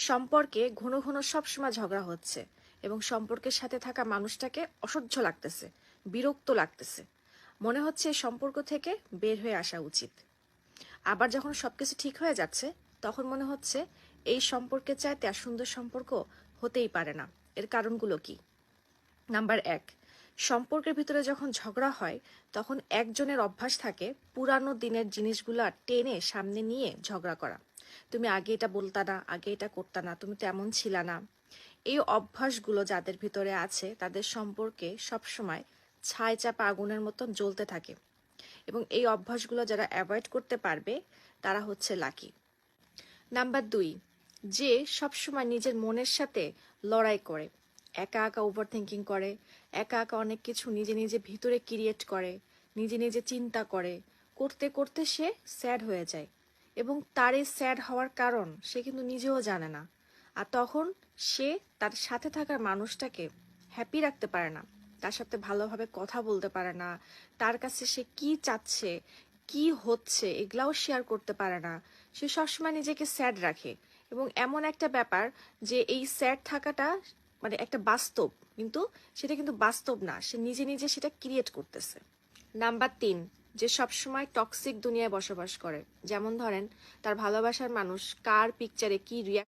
সম্পর্কে ঘন ঘন সবসময় ঝগড়া হচ্ছে এবং সম্পর্কের সাথে থাকা মানুষটাকে অসহ্য লাগতেছে, বিরক্ত লাগতেছে। মনে হচ্ছে সম্পর্ক থেকে বের হয়ে আসা উচিত। আবার যখন সবকিছু ঠিক হয়ে যাচ্ছে, তখন মনে হচ্ছে এই সম্পর্কের চাইতে আর সুন্দর সম্পর্ক হতেই পারে না। এর কারণগুলো কি? নাম্বার এক, সম্পর্কের ভিতরে যখন ঝগড়া হয়, তখন একজনের অভ্যাস থাকে পুরানো দিনের জিনিসগুলো টেনে সামনে নিয়ে ঝগড়া করা। তুমি আগে এটা বলতা না, আগে এটা করতা না, তুমি তেমন ছিলা না। এই অভ্যাসগুলো যাদের ভিতরে আছে, তাদের সম্পর্কে সবসময় ছাই চাপা আগুনের মতন জ্বলতে থাকে। এবং এই অভ্যাসগুলো যারা অ্যাভয়েড করতে পারবে, তারা হচ্ছে লাকি। নাম্বার দুই, যে সবসময় নিজের মনের সাথে লড়াই করে। একা একা ওভার থিঙ্কিং করে, একা একা অনেক কিছু নিজে নিজে ভিতরে ক্রিয়েট করে, নিজে নিজে চিন্তা করে। করতে করতে সে স্যাড হয়ে যায়। এবং তার এই স্যাড হওয়ার কারণ সে কিন্তু নিজেও জানে না। আর তখন সে তার সাথে থাকার মানুষটাকে হ্যাপি রাখতে পারে না। তার সাথে ভালোভাবে কথা বলতে পারে না। তার কাছে সে কি চাচ্ছে, কি হচ্ছে এগুলাও শেয়ার করতে পারে না। সে সবসময় নিজেকে স্যাড রাখে। এবং এমন একটা ব্যাপার যে এই স্যাড থাকাটা মানে একটা বাস্তব। কিন্তু সেটা কিন্তু বাস্তব না। সে নিজে নিজে সেটা ক্রিয়েট করতেছে। নাম্বার তিন যে সবসময় টক্সিক দুনিয়ায় বসবাস করে। যেমন ধরেন, তার ভালোবাসার মানুষ কার পিকচারে কি রিয়াক্ট